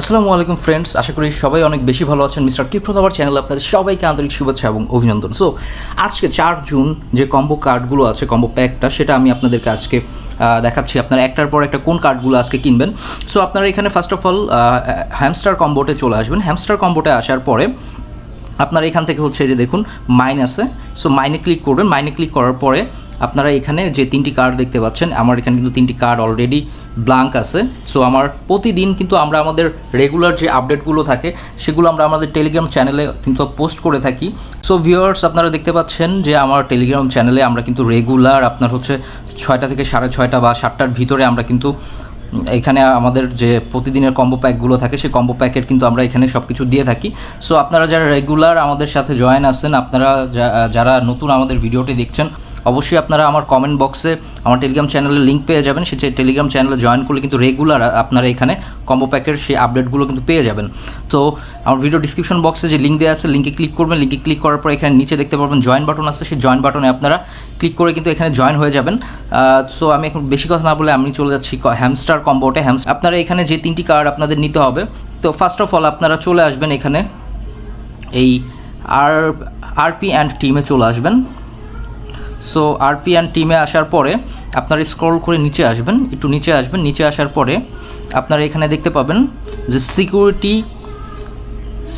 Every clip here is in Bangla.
আসসালামু আলাইকুম ফ্রেন্ডস আশা করি সবাই অনেক বেশি ভালো আছেন। মিস্টার টিপ্রদাবার চ্যানেল আপনাদের সবাইকে আন্তরিক শুভেচ্ছা এবং অভিনন্দন। সো আজকে চার জুন যে কম্বো কার্ডগুলো আছে কম্বো প্যাকটা সেটা আমি আপনাদেরকে আজকে দেখাচ্ছি। আপনারা একটার পর একটা কোন কার্ডগুলো আজকে কিনবেন। সো আপনারা এখানে ফার্স্ট অফ অল হ্যামস্টার কম্বোটে চলে আসবেন। হ্যামস্টার কম্বোটে আসার পরে আপনারা এখান থেকে হচ্ছে যে দেখুন মাইন আছে। সো মাইনে ক্লিক করবেন। মাইনে ক্লিক করার পরে আপনারা এখানে যে তিনটি কার্ড দেখতে পাচ্ছেন, আমার এখানে কিন্তু তিনটি কার্ড অলরেডি ব্লাঙ্ক আছে। সো আমার প্রতিদিন কিন্তু আমরা আমাদের রেগুলার যে আপডেটগুলো থাকে, সেগুলো আমরা আমাদের টেলিগ্রাম চ্যানেলে কিন্তু পোস্ট করে থাকি। সো ভিউয়ার্স আপনারা দেখতে পাচ্ছেন যে আমার টেলিগ্রাম চ্যানেলে আমরা কিন্তু রেগুলার আপনার হচ্ছে ছয়টা থেকে সাড়ে ছয়টা বা সাতটার ভিতরে আমরা কিন্তু এখানে আমাদের যে প্রতিদিনের কম্বো প্যাকগুলো থাকে, সেই কম্বো প্যাকের কিন্তু আমরা এখানে সব কিছু দিয়ে থাকি। সো আপনারা যারা রেগুলার আমাদের সাথে জয়েন আছেন, আপনারা যারা নতুন আমাদের ভিডিওটি দেখছেন অবশ্যই আপনারা আমার কমেন্ট বক্সে আমার টেলিগ্রাম চ্যানেলের লিঙ্ক পেয়ে যাবেন। সে টেলিগ্রাম চ্যানেলে জয়েন করলে কিন্তু রেগুলার আপনারা এখানে কম্বো প্যাকের সেই আপডেটগুলো কিন্তু পেয়ে যাবেন। তো আমার ভিডিও ডিসক্রিপশন বক্সে যে লিঙ্ক দেওয়া আছে লিঙ্কে ক্লিক করবেন। লিঙ্কে ক্লিক করার পর এখানে নিচে দেখতে পারবেন জয়েন বাটন আছে। সেই জয়েন বাটনে আপনারা ক্লিক করে কিন্তু এখানে জয়েন হয়ে যাবেন। সো আমি এখন বেশি কথা না বলে আমি চলে যাচ্ছি হ্যামস্টার কম্বোটে হ্যামস আপনারা এখানে যে তিনটি কার্ড আপনাদের নিতে হবে, তো ফার্স্ট অফ অল আপনারা চলে আসবেন এখানে। এই আর আরপি অ্যান্ড টিমে চলে আসবেন। সো আরপি অ্যান্ড টিমে আসার পরে আপনারা স্ক্রল করে নিচে আসবেন, একটু নিচে আসবেন, নিচে আসার পরে আপনারা এখানে দেখতে পাবেন যে security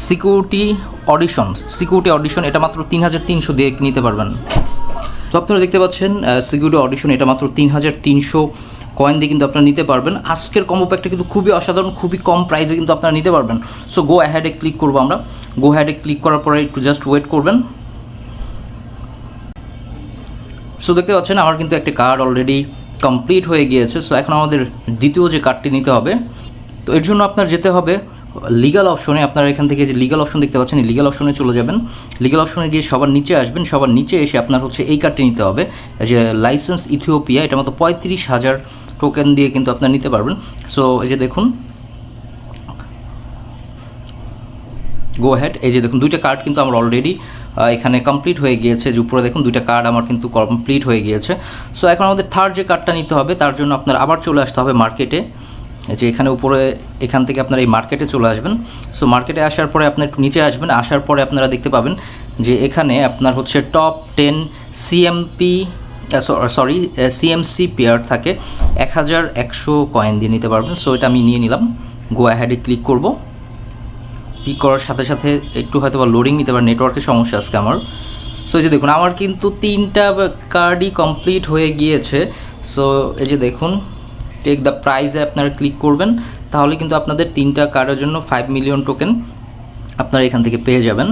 security audition security audition এটা মাত্র তিন হাজার তিনশো দিয়ে নিতে পারবেন। তো আপনারা দেখতে পাচ্ছেন সিকিউরিটি অডিশন এটা মাত্র তিন হাজার তিনশো কয়েন দিয়ে কিন্তু আপনারা নিতে পারবেন। আজকের কম্বো প্যাকটা কিন্তু খুবই অসাধারণ, খুবই কম প্রাইসে কিন্তু আপনারা নিতে পারবেন। সো গো অ্যাহেডে ক্লিক করব আমরা। গো অ্যাহেডে ক্লিক করার পরে একটু জাস্ট ওয়েট করবেন। সো দেখতে পাচ্ছেন, আমার কিন্তু একটা কার্ড অলরেডি কমপ্লিট হয়ে গিয়েছে। সো এখন আমাদের দ্বিতীয় যে কার্ডটি নিতে হবে, তো এর জন্য আপনার যেতে হবে লিগাল অপশনে আপনারা এখান থেকে যে লিগাল অপশন দেখতে পাচ্ছেন লিগাল অপশনে চলে যাবেন। লিগাল অপশনে গিয়ে সবার নিচে আসবেন। সবার নিচে এসে আপনার হচ্ছে এই কার্ডটি নিতে হবে। যে লাইসেন্স ইথিওপিয়া এটা মতো পঁয়ত্রিশ হাজার টোকেন দিয়ে কিন্তু আপনার নিতে পারবেন। সো এই যে দেখুন গো হ্যাড এই যে দেখুন, দুইটা কার্ড কিন্তু আমার অলরেডি এখানে কমপ্লিট হয়ে গিয়েছে। যে উপরে দেখুন, দুইটা কার্ড আমার কিন্তু কমপ্লিট হয়ে গিয়েছে। সো এখন আমাদের থার্ড যে কার্ডটা নিতে হবে, তার জন্য আপনার আবার চলে আসতে হবে মার্কেটে যে এখানে উপরে, এখান থেকে আপনারা এই মার্কেটে চলে আসবেন। সো মার্কেটে আসার পরে আপনার একটু নিচে আসবেন। আসার পরে আপনারা দেখতে পাবেন যে এখানে আপনার হচ্ছে top ten CMP sorry CMC pair থাকে। এক হাজার একশো কয়েন দিয়ে নিতে পারবেন। সো এটা আমি নিয়ে নিলাম। গো অ্যাহেডে ক্লিক করব। ক্লিক করার সাথে সাথে একটু হয়তো বা লোডিং নিতে পারে নেটওয়ার্কের সমস্যা আজকে আমার। সো এই যে দেখুন, আমার কিন্তু তিনটা কার্ডই কমপ্লিট হয়ে গিয়েছে। সো এই যে দেখুন টেক দ্য প্রাইজে আপনারা ক্লিক করবেন, তাহলে কিন্তু আপনাদের তিনটা কার্ডের জন্য ফাইভ মিলিয়ন টোকেন আপনারা এখান থেকে পেয়ে যাবেন।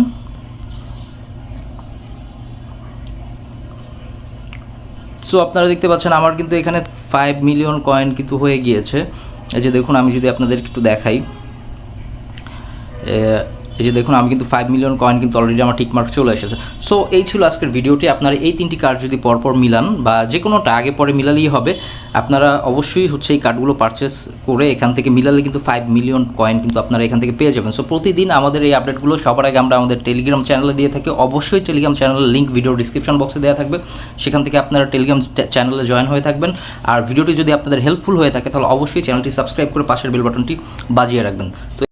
সো আপনারা দেখতে পাচ্ছেন, আমার কিন্তু এখানে ফাইভ মিলিয়ন কয়েন কিন্তু হয়ে গিয়েছে। এই যে দেখুন, আমি যদি আপনাদের একটু দেখাই। এই যে দেখুন, আমি কিন্তু ফাইভ মিলিয়ন কয়েন কিন্তু অলরেডি আমার টিকমার্ক চলে এসেছে। সো এই ছিল আজকের ভিডিওটি আপনারা এই তিনটি কার্ড যদি পরপর মিলান বা যে কোনোটা আগে পরে মিলালেই হবে, আপনারা অবশ্যই হচ্ছে এই কার্ডগুলো পারচেস করে এখান থেকে মিলালে কিন্তু ফাইভ মিলিয়ন কয়েন কিন্তু আপনারা এখান থেকে পেয়ে যাবেন। সো প্রতিদিন আমাদের এই আপডেটগুলো সবার আগে আমরা আমাদের টেলিগ্রাম চ্যানেলে দিয়ে থাকি। অবশ্যই টেলিগ্রাম চ্যানেলের লিঙ্ক ভিডিও ডিসক্রিপশন বক্সে দেওয়া থাকবে। সেখান থেকে আপনারা টেলিগ্রাম চ্যানেলে জয়েন হয়ে থাকবেন। আর ভিডিওটি যদি আপনাদের হেল্পফুল হয়ে থাকে, তাহলে অবশ্যই চ্যানেলটি সাবস্ক্রাইব করে পাশের বেল বাটনটি বাজিয়ে রাখবেন। তো